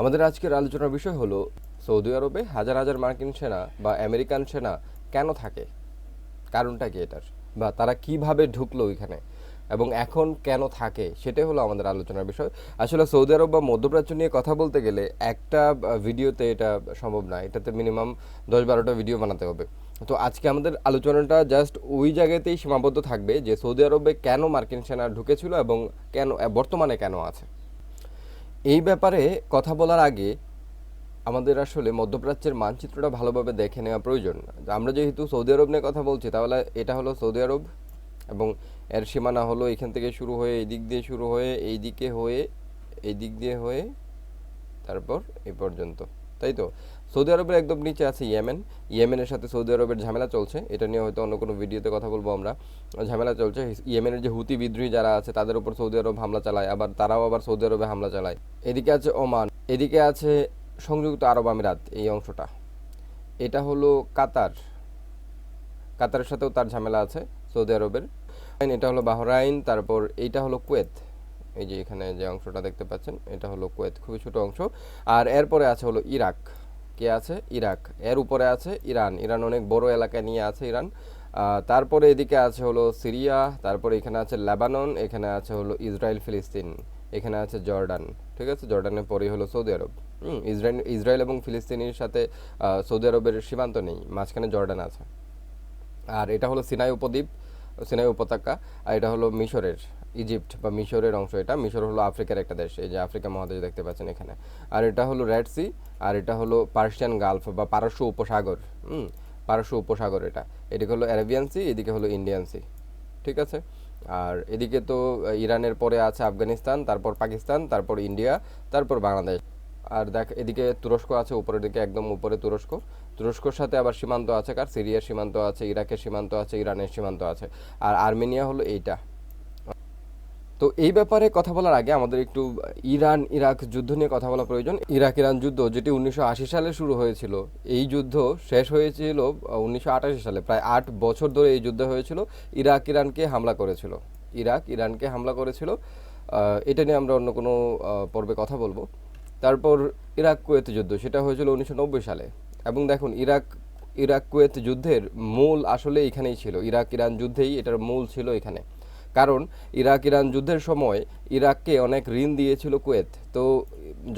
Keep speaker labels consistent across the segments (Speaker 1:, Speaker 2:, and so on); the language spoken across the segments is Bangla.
Speaker 1: আমাদের আজকের আলোচনার বিষয় হলো, সৌদি আরবে হাজার হাজার মার্কিন সেনা বা আমেরিকান সেনা কেন থাকে? কারণটা কি এটার? বা তারা কীভাবে ঢুকলো ওইখানে? এবং এখন কেন থাকে? সেটাই হলো আমাদের আলোচনার বিষয়। আসলে সৌদি আরব বা মধ্যপ্রাচ্য নিয়ে কথা বলতে গেলে একটা ভিডিওতে এটা সম্ভব না। এটাতে মিনিমাম দশ বারোটা ভিডিও বানাতে হবে। তো আজকে আমাদের আলোচনাটা জাস্ট ওই জায়গাতেই সীমাবদ্ধ থাকবে যে সৌদি আরবে কেন মার্কিন সেনা ঢুকেছিল এবং কেন, বর্তমানে কেন আছে? এই ব্যাপারে কথা বলার আগে আমাদের আসলে মধ্যপ্রাচ্যের মানচিত্রটা ভালোভাবে দেখে নেওয়া প্রয়োজন। আমরা যেহেতু সৌদি আরব নিয়ে কথা বলছি, তাহলে এটা হলো সৌদি আরব এবং এর সীমানা হলো এখান থেকে শুরু হয়ে এই দিক দিয়ে শুরু হয়ে এই দিকে হয়ে, এই দিক দিয়ে হয়ে, তারপর এ পর্যন্ত। তাই তো? সৌদি আরবের একদম নিচে আছে ইয়েমেন। ইয়েমেনের সাথে সৌদি আরবের ঝামেলা চলছে। এটা নিয়ে হয়তো অন্য কোনো ভিডিওতে কথা বলব আমরা। ঝামেলা চলছে। ইয়েমেনের যে হুতি বিদ্রোহী যারা আছে, তাদের উপর সৌদি আরব হামলা চালায়। আবার তারাও আবার সৌদি আরবে হামলা চালায়। এদিকে আছে ওমান। এদিকে আছে সংযুক্ত আরব আমিরাত এই অংশটা। এটা হলো কাতার। কাতারের সাথেও তার ঝামেলা আছে সৌদি আরবের। এটা হলো বাহরাইন, তারপর এইটা হলো কুয়েত। এই যে এখানে যে অংশটা দেখতে পাচ্ছেন, এটা হলো কুয়েত। খুবই ছোট অংশ। আর এরপরে আছে হলো ইরাক। কে আছে? ইরাক। এর উপরে আছে ইরান। ইরান অনেক বড় এলাকা নিয়ে আছে ইরান। তারপরে এদিকে আছে হলো সিরিয়া, তারপরে এখানে আছে লেবানন, এখানে আছে হলো ইসরায়েল, ফিলিস্তিন, এখানে আছে জর্ডান। ঠিক আছে? জর্ডানের পরেই হলো সৌদি আরব। ইসরায়েল ইসরায়েল এবং ফিলিস্তিনের সাথে সৌদি আরবের সীমান্ত নেই। মাঝখানে জর্ডান আছে। আর এটা হলো সিনাই উপদ্বীপ, সিনাই উপত্যকা, আর এটা হলো মিশরের। ইজিপ্ট বা মিশরের অংশ এটা। মিশর হলো আফ্রিকার একটা দেশ, এই যে আফ্রিকা মহাদেশ দেখতে পাচ্ছেন এখানে। আর এটা হলো রেড সি আর এটা হলো পার্সিয়ান গালফ বা পারস্য উপসাগর, হুম, পারস্য উপসাগর এটা। এদিকে হলো অ্যারাবিয়ান সি এদিকে হলো ইন্ডিয়ান সি ঠিক আছে? আর এদিকে তো ইরানের পরে আছে আফগানিস্তান, তারপর পাকিস্তান, তারপর ইন্ডিয়া তারপর বাংলাদেশ। আর দেখ, এদিকে তুরস্ক আছে, উপরের দিকে একদম উপরে তুরস্ক। তুরস্কর সাথে আবার সীমান্ত আছে কার? সিরিয়ার সীমান্ত আছে, ইরাকের সীমান্ত আছে, ইরানের সীমান্ত আছে। আর আর্মেনিয়া হলো এইটা। তো এই ব্যাপারে কথা বলার আগে আমাদের একটু ইরান, ইরাক যুদ্ধ নিয়ে কথা বলা প্রয়োজন। ইরাক, ইরান যুদ্ধ যেটি উনিশশো আশি সালে শুরু হয়েছিল। এই যুদ্ধ শেষ হয়েছিল উনিশশো আটাশি সালে, প্রায় আট বছর ধরে এই যুদ্ধ হয়েছিল। ইরাক, ইরানকে হামলা করেছিল। ইরাক, ইরানকে হামলা করেছিল। এটা নিয়ে আমরা অন্য কোনো পর্বে কথা বলব। তারপর ইরাক, কুয়েত যুদ্ধ, সেটা হয়েছিল উনিশশো নব্বই সালে। এবং দেখুন, ইরাক ইরাক, কুয়েত যুদ্ধের মূল আসলে এখানেই ছিল। ইরাক, ইরান যুদ্ধেই এটার মূল ছিল এখানে। কারণ ইরাক ইরান যুদ্ধের সময় ইরাককে অনেক ঋণ দিয়েছিল কুয়েত। তো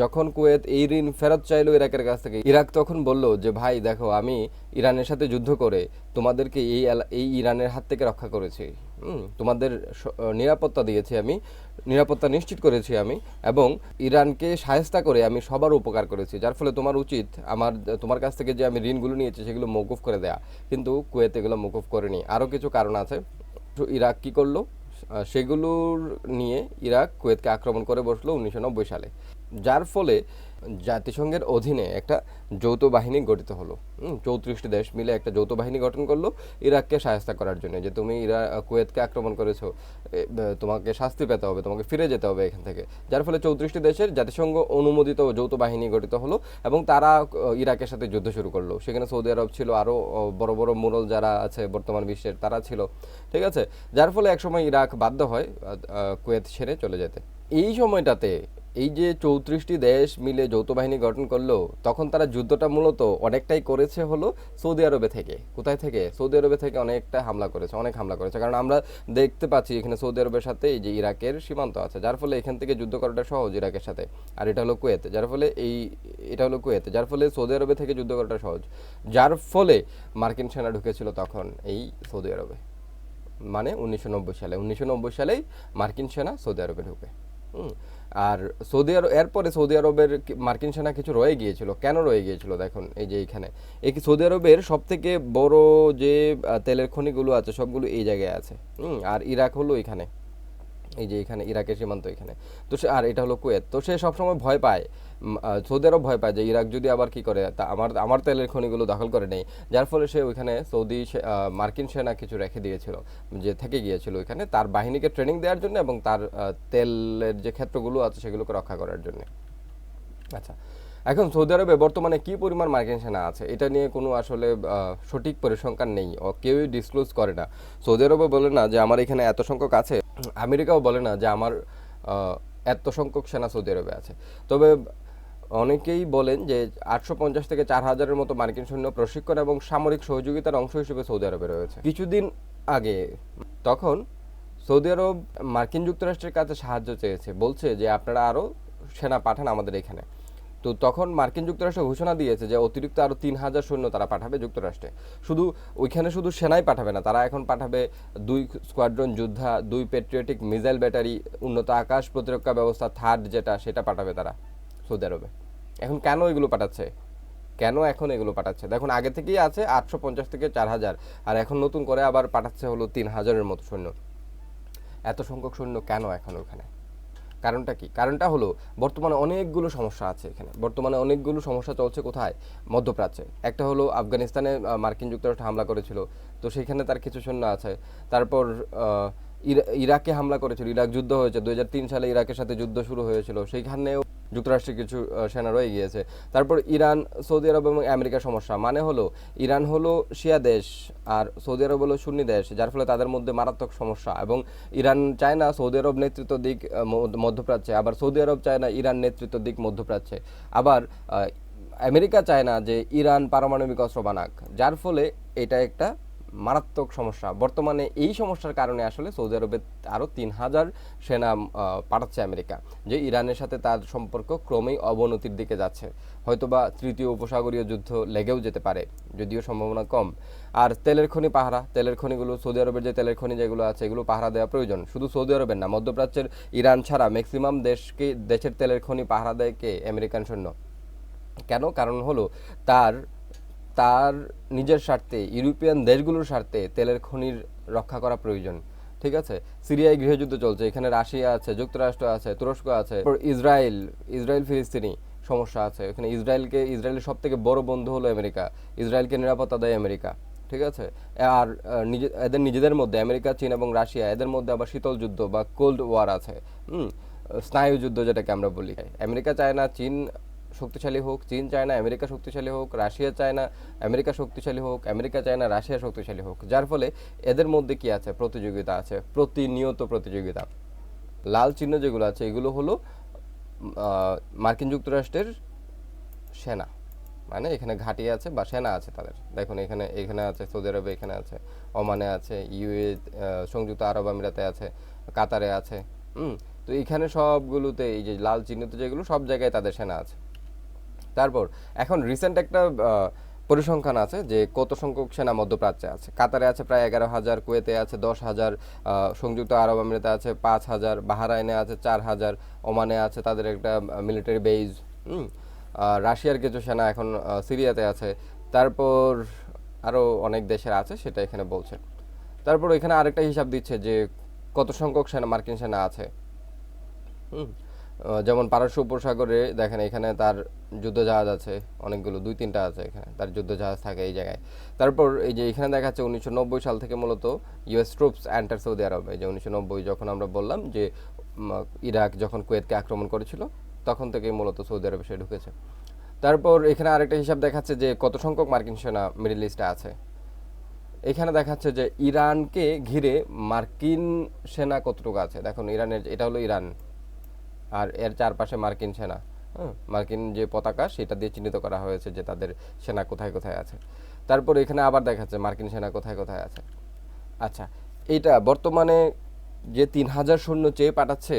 Speaker 1: যখন কুয়েত এই ঋণ ফেরত চাইলো ইরাকের কাছ থেকে, ইরাক তখন বলল যে, ভাই, দেখো, আমি ইরানের সাথে যুদ্ধ করে তোমাদেরকে এই এই ইরানের হাত থেকে রক্ষা করেছি। তোমাদের নিরাপত্তা দিয়েছি আমি, নিরাপত্তা নিশ্চিত করেছি আমি এবং ইরানকে সাহেস্তা করে আমি সবার উপকার করেছি। যার ফলে তোমার উচিত আমার, তোমার কাছ থেকে যে আমি ঋণগুলো নিয়েছি সেগুলো মৌকুফ করে দেয়া। কিন্তু কুয়েত এগুলো মৌকুফ করেনি। আরও কিছু কারণ আছে। ইরাক কী করল? সেগুলোর নিয়ে ইরাক কুয়েতকে আক্রমণ করে বসল উনিশশো নব্বই সালে। যার ফলে জাতিসংঘের অধীনে একটা যৌথ বাহিনী গঠিত হলো। চৌত্রিশটি দেশ মিলে একটা যৌথ বাহিনী গঠন করল ইরাককে সাহায্য করার জন্য। যে তুমি ইরা কুয়েতকে আক্রমণ করেছ তোমাকে শাস্তি পেতে হবে, তোমাকে ফিরে যেতে হবে এখান থেকে। যার ফলে চৌত্রিশটি দেশের জাতিসংঘ অনুমোদিত যৌথ বাহিনী গঠিত হলো এবং তারা ইরাকের সাথে যুদ্ধ শুরু করল। সেখানে সৌদি আরব ছিল আরও বড় বড় মুরল যারা আছে বর্তমান বিশ্বের, তারা ছিল। ঠিক আছে? যার ফলে একসময় ইরাক বাধ্য হয় কুয়েত ছেড়ে চলে যেতে। এই সময়টাতে এই যে চৌত্রিশটি দেশ মিলে যৌথ বাহিনী গঠন করল, তখন তারা যুদ্ধটা মূলত অনেকটাই করেছে হলো সৌদি আরবে থেকে। কোথায় থেকে? সৌদি আরবে থেকে অনেকটা হামলা করেছে, অনেক হামলা করেছে। কারণ আমরা দেখতে পাচ্ছি এখানে সৌদি আরবের সাথে এই যে ইরাকের সীমান্ত আছে, যার ফলে এখান থেকে যুদ্ধ করাটা সহজ ইরাকের সাথে। আর এটা হলো কুয়েত, যার ফলে এই, এটা হলো কুয়েত, যার ফলে সৌদি আরবে থেকে যুদ্ধ করাটা সহজ। যার ফলে মার্কিন সেনা ঢুকেছিল তখন এই সৌদি আরবে। মানে উনিশশো নব্বই সালে, উনিশশো নব্বই সালেই মার্কিন সেনা সৌদি আরবে ঢুকে। হুম। আর সৌদি আরব, এরপরে সৌদি আরবের মার্কিন সেনা কিছু রয়ে গিয়েছিল। কেন রয়ে গিয়েছিল? দেখুন, এই যে এইখানে। এই সৌদি আরবের সব থেকে বড় যে তেলের খনিগুলো আছে, সবগুলো এই জায়গায় আছে। আর ইরাক হলো এখানে। এই যে এখানে, ইরাকের সীমান্ত এখানে। তো সে, আর এটা হলো কুয়েত। তো সে সবসময় ভয় পায়। সৌদি আরব ভয় পায় যে ইরাক যদি আবার কি করে, তা আমার আমার তেলের খনিগুলো দখল করে নেই। যার ফলে সে ওইখানে সৌদি মার্কিন সেনা কিছু রেখে দিয়েছিল, যে থেকে গিয়েছিল ওইখানে তার বাহিনীকে ট্রেনিং দেওয়ার জন্য এবং তার তেলের যে ক্ষেত্রগুলো আছে সেগুলোকে রক্ষা করার জন্য। আচ্ছা। এখন সৌদি আরবে বর্তমানে কি পরিমাণ মার্কিন সেনা আছে? এটা নিয়ে কোনো আসলে সঠিক পরিসংখ্যান নেই। কেউই ডিসক্লোজ করে না। সৌদি আরবও বলে না যে আমার এখানে এত সংখ্যক আছে। আমেরিকাও বলে না যে আমার এত সংখ্যক সেনা সৌদি আরবে আছে। তবে অনেকেই বলেন যে আটশো পঞ্চাশ থেকে চার হাজারের মতো মার্কিন সৈন্য প্রশিক্ষণ এবং সামরিক সহযোগিতার অংশ হিসেবে সৌদি আরবে রয়েছে। কিছুদিন আগে তখন সৌদি আরব মার্কিন যুক্তরাষ্ট্রের কাছে সাহায্য চেয়েছে। বলছে যে আপনারা আরও সেনা পাঠান আমাদের এখানে। তো তখন মার্কিন যুক্তরাষ্ট্র ঘোষণা দিয়েছে যে অতিরিক্ত আরও তিন হাজার সৈন্য তারা পাঠাবে যুক্তরাষ্ট্রে। শুধু ওইখানে শুধু সেনাই পাঠাবে না, তারা এখন পাঠাবে দুই স্কোয়াড্রন যোদ্ধা, দুই পেট্রিয়টিক মিসাইল ব্যাটারি উন্নত আকাশ প্রতিরক্ষা ব্যবস্থা থার্ড যেটা সেটা পাঠাবে তারা সৌদি আরবে। এখন কেন এগুলো পাঠাচ্ছে? কেন এখন এগুলো পাঠাচ্ছে? দেখুন, আগে থেকেই আছে আটশো পঞ্চাশ থেকে চার হাজার, আর এখন নতুন করে আবার পাঠাচ্ছে হলো তিন হাজারের মতো সৈন্য। এত সংখ্যক সৈন্য কেন এখন ওখানে? কারণটা কি? কারণটা হলো, বর্তমানে অনেকগুলো সমস্যা আছে এখানে। বর্তমানে অনেকগুলো সমস্যা চলছে কোথায়? মধ্যপ্রাচ্যে। একটা হলো আফগানিস্তানে মার্কিন যুক্তরাষ্ট্র হামলা করেছিল, তো সেখানে তার কিছু সৈন্য আছে। তারপর ইরা- ইরাকে হামলা করেছিল, ইরাক যুদ্ধ হয়েছে। দু হাজার তিন সালে ইরাকের সাথে যুদ্ধ শুরু হয়েছিল। সেইখানেও যুক্তরাষ্ট্রের কিছু আহ, সেনা রয়ে গিয়েছে তারপর ইরান সৌদি আরব এবং আমেরিকার সমস্যা। মানে হলো ইরান হলো শিয়া দেশ আর সৌদি আরব হলো সুন্নি দেশ যার ফলে তাদের মধ্যে মারাত্মক সমস্যা। এবং ইরান চায় না সৌদি আরব নেতৃত্ব দিক মধ্যপ্রাচ্যে আবার সৌদি আরব চায় না ইরান নেতৃত্ব দিক মধ্যপ্রাচ্যে। আবার আমেরিকা চায় না যে ইরান পারমাণবিক অস্ত্র বানাক যার ফলে এটা একটা মারাত্মক সমস্যা। বর্তমানে এই সমস্যার কারণে আসলে সৌদি আরবে আরও তিন হাজার সেনা পাঠাচ্ছে আমেরিকা, যে ইরানের সাথে তার সম্পর্ক ক্রমেই অবনতির দিকে যাচ্ছে। হয়তোবা তৃতীয় উপসাগরীয় যুদ্ধ লেগেও যেতে পারে, যদিও সম্ভাবনা কম। আর তেলের খনি পাহারা, তেলের খনিগুলো সৌদি আরবের যে তেলের খনি যেগুলো আছে, এগুলো পাহারা দেওয়া প্রয়োজন। শুধু সৌদি আরবের না, মধ্যপ্রাচ্যের ইরান ছাড়া ম্যাক্সিমাম দেশকে, দেশের তেলের খনি পাহারা দেয় কে? আমেরিকান সৈন্য। কেন? কারণ হলো তার তার নিজের স্বার্থে, ইউরোপিয়ান দেশগুলোর স্বার্থে তেলের খনির রক্ষা করা প্রয়োজন, ঠিক আছে? সিরিয়ায় গৃহযুদ্ধ চলছে, এখানে রাশিয়া আছে, যুক্তরাষ্ট্র আছে, তুরস্ক আছে ইসরায়েল ইসরায়েল ফিলিস্তিনি সমস্যা আছে, এখানে ইসরায়েলকে, ইসরায়েলের সব থেকে বড় বন্ধু হলো আমেরিকা, ইসরায়েলকে নিরাপত্তা দেয় আমেরিকা, ঠিক আছে? আর নিজে, এদের নিজেদের মধ্যে আমেরিকা, চীন এবং রাশিয়া, এদের মধ্যে আবার শীতল যুদ্ধ বা কোল্ড ওয়ার আছে স্নায়ু যুদ্ধ যেটাকে আমরা বলি। আমেরিকা চায় না চীন শক্তিশালী হোক, চীন চায় না আমেরিকা শক্তিশালী হোক, রাশিয়া চায় না আমেরিকা শক্তিশালী হোক, আমেরিকা চায় না রাশিয়া শক্তিশালী হোক, যার ফলে এদের মধ্যে কি আছে? প্রতিযোগিতা আছে, প্রতিনিয়ত প্রতিযোগিতা। লাল চিহ্ন যেগুলো আছে, এগুলো হলো মার্কিন যুক্তরাষ্ট্রের সেনা। মানে এখানে ঘাঁটি আছে বা সেনা আছে তাদের। দেখুন, এখানে এখানে আছে, সৌদি আরবে এখানে আছে, ওমানে আছে, ইউএ সংযুক্ত আরব আমিরাতে আছে, কাতারে আছে, হুম? তো এখানে সবগুলোতে এই যে লাল চিহ্নিত যেগুলো, সব জায়গায় তাদের সেনা আছে। তারপর, এখন রিসেন্ট একটা পরিসংখ্যান আছে যে কত সংখ্যক সেনা মধ্যপ্রাচ্যে আছে। কাতারে আছে প্রায় এগারো হাজার, কুয়েতে আছে দশ হাজার সংযুক্ত আরব আমিরাতে আছে পাঁচ হাজার, বাহারাইনে আছে চার হাজার, ওমানে আছে তাদের একটা মিলিটারি বেজ রাশিয়ার কিছু সেনা এখন সিরিয়াতে আছে। তারপর আরও অনেক দেশের আছে, সেটা এখানে বলছে। তারপর এখানে আরেকটা হিসাব দিচ্ছে যে কত সংখ্যক সেনা, মার্কিন সেনা আছে। হুম? যেমন পারস্য উপসাগরে দেখেন এখানে তার যুদ্ধজাহাজ আছে, অনেকগুলো, দুই, তিনটা আছে এখানে, তার যুদ্ধজাহাজ থাকে এই জায়গায়। তারপর এই যে এখানে দেখা যাচ্ছে উনিশশো নব্বই সাল থেকে মূলত ইউএস ট্রুপস অ্যান্টার সৌদি আরব এই যে উনিশশো নব্বই যখন আমরা বললাম যে ইরাক যখন কুয়েতকে আক্রমণ করেছিল, তখন থেকেই মূলত সৌদি আরবে সে ঢুকেছে। তারপর এখানে আরেকটা হিসাব দেখাচ্ছে যে, কত সংখ্যক মার্কিন সেনা মিডল ইস্টে আছে। এখানে দেখাচ্ছে যে, ইরানকে ঘিরে মার্কিন সেনা কতটুকু আছে? দেখুন, ইরানের, এটা হলো ইরান। আর এর চারপাশে মার্কিন সেনা। মার্কিন যে পতাকা, সেটা দিয়ে চিহ্নিত করা হয়েছে যে তাদের সেনা কোথায় কোথায় আছে। তারপর এখানে আবার দেখাচ্ছে মার্কিন সেনা কোথায় কোথায় আছে। আচ্ছা এটা বর্তমানে যে তিন হাজার সৈন্য চেয়ে পাঠাচ্ছে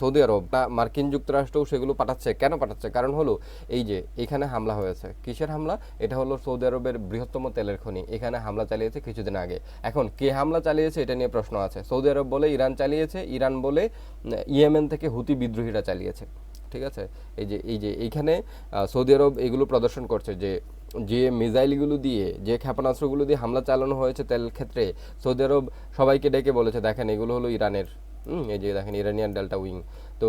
Speaker 1: সৌদি আরব না মার্কিন যুক্তরাষ্ট্রও সেগুলো পাঠাচ্ছে। কেন পাঠাচ্ছে? কারণ হলো এই যে এখানে হামলা হয়েছে। কিসের হামলা? এটা হলো সৌদি আরবের বৃহত্তম তেলের খনি। এখানে হামলা চালিয়েছে কিছুদিন আগে। এখন কে হামলা চালিয়েছে এটা নিয়ে প্রশ্ন আছে। সৌদি আরব বলে ইরান চালিয়েছে, ইরান বলে ইয়েমেন থেকে হুতি বিদ্রোহীরা চালিয়েছে। ঠিক আছে? এই যে এই যে এইখানে সৌদি আরব এগুলো প্রদর্শন করছে যে যে মিসাইলগুলো দিয়ে, যে ক্ষেপণাস্ত্রগুলো দিয়ে হামলা চালানো হয়েছে তেল ক্ষেত্রে, সৌদি আরব সবাইকে ডেকে বলেছে, দেখেন, এগুলো হলো ইরানের। এই যে দেখেন, ইরানিয়ান ডেল্টা উইং। তো,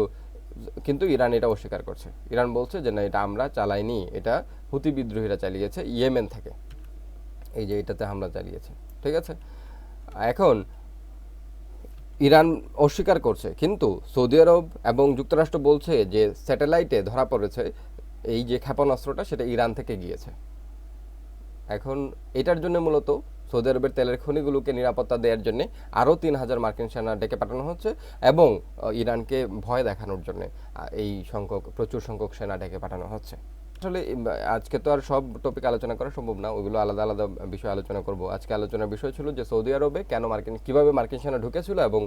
Speaker 1: কিন্তু ইরান এটা অস্বীকার করছে। ইরান বলছে যে, না, এটা আমরা চালাইনি, এটা হুতি বিদ্রোহীরা চালিয়েছে ইয়েমেন থেকে। এই যে এটাতে হামলা চালিয়েছে। ঠিক আছে? এখন ইরান অস্বীকার করছে, কিন্তু সৌদি আরব এবং যুক্তরাষ্ট্র বলছে যে, স্যাটেলাইটে ধরা পড়েছে এই যে ক্ষেপণাস্ত্রটা সেটা ইরান থেকে গিয়েছে। এখন এটার জন্য মূলত সৌদি আরবের তেলের খনিগুলোকে নিরাপত্তা দেওয়ার জন্য আরও তিন হাজার মার্কিন সেনা ডেকে পাঠানো হচ্ছে এবং ইরানকে ভয় দেখানোর জন্য এই সংখ্যক, প্রচুর সংখ্যক সেনা ডেকে পাঠানো হচ্ছে। আসলে আজকে তো আর সব টপিক আলোচনা করা সম্ভব না, ওইগুলো আলাদা আলাদা বিষয় আলোচনা করব। আজকে আলোচনার বিষয় ছিল যে সৌদি আরবে কেন মার্কিন, কীভাবে মার্কিন সেনা ঢুকেছিল এবং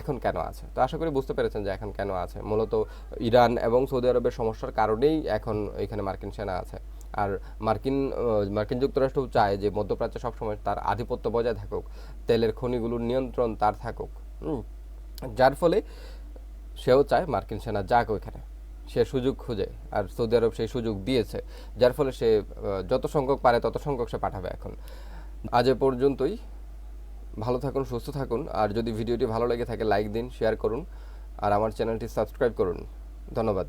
Speaker 1: এখন কেন আছে? তো আশা করি বুঝতে পেরেছেন যে এখন কেন আছে। মূলত ইরান এবং সৌদি আরবের সমস্যার কারণেই এখন এখানে মার্কিন সেনা আছে। আর মার্কিন মার্কিন যুক্তরাষ্ট্র চায় যে মধ্যপ্রাচ্যে সবসময় তার আধিপত্য বজায় থাকুক, তেলের খনিগুলোর নিয়ন্ত্রণ তার থাকুক যার ফলে সেও চায় মার্কিন সেনা যাক ওইখানে। সে সুযোগ খুঁজে, আর সৌদি আরব সেই সুযোগ দিয়েছে, যার ফলে সে যত সংখ্যক পারে তত সংখ্যক সে পাঠাবে এখন। আজ এ পর্যন্তই। ভালো থাকুন, সুস্থ থাকুন, আর যদি ভিডিওটি ভালো লেগে থাকে, লাইক দিন শেয়ার করুন, আর আমার চ্যানেলটি সাবস্ক্রাইব করুন। ধন্যবাদ।